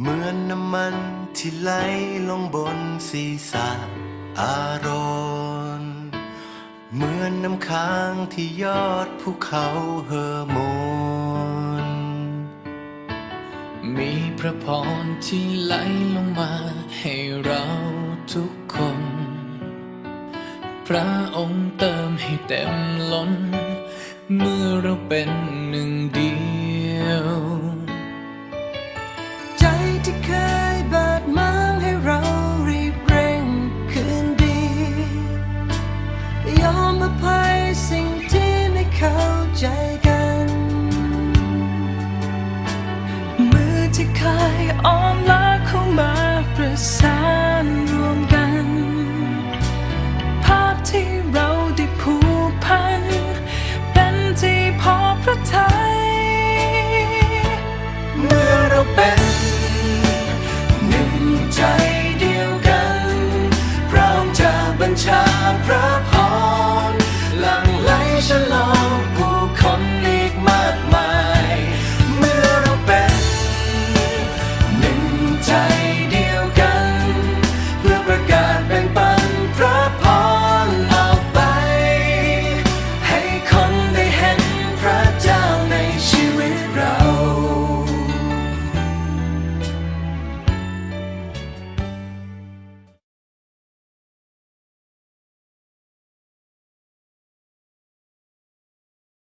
เหมือนน้ำมันที่ไหลลงบนศีรษะอารอนเหมือนน้ำค้างที่ยอดภูเขาเฮอร์โมน มีพระพรที่ไหลลงมาให้เราทุกคน พระองค์เติมให้เต็มล้น เมื่อเราเป็นหนึ่งเดียว มื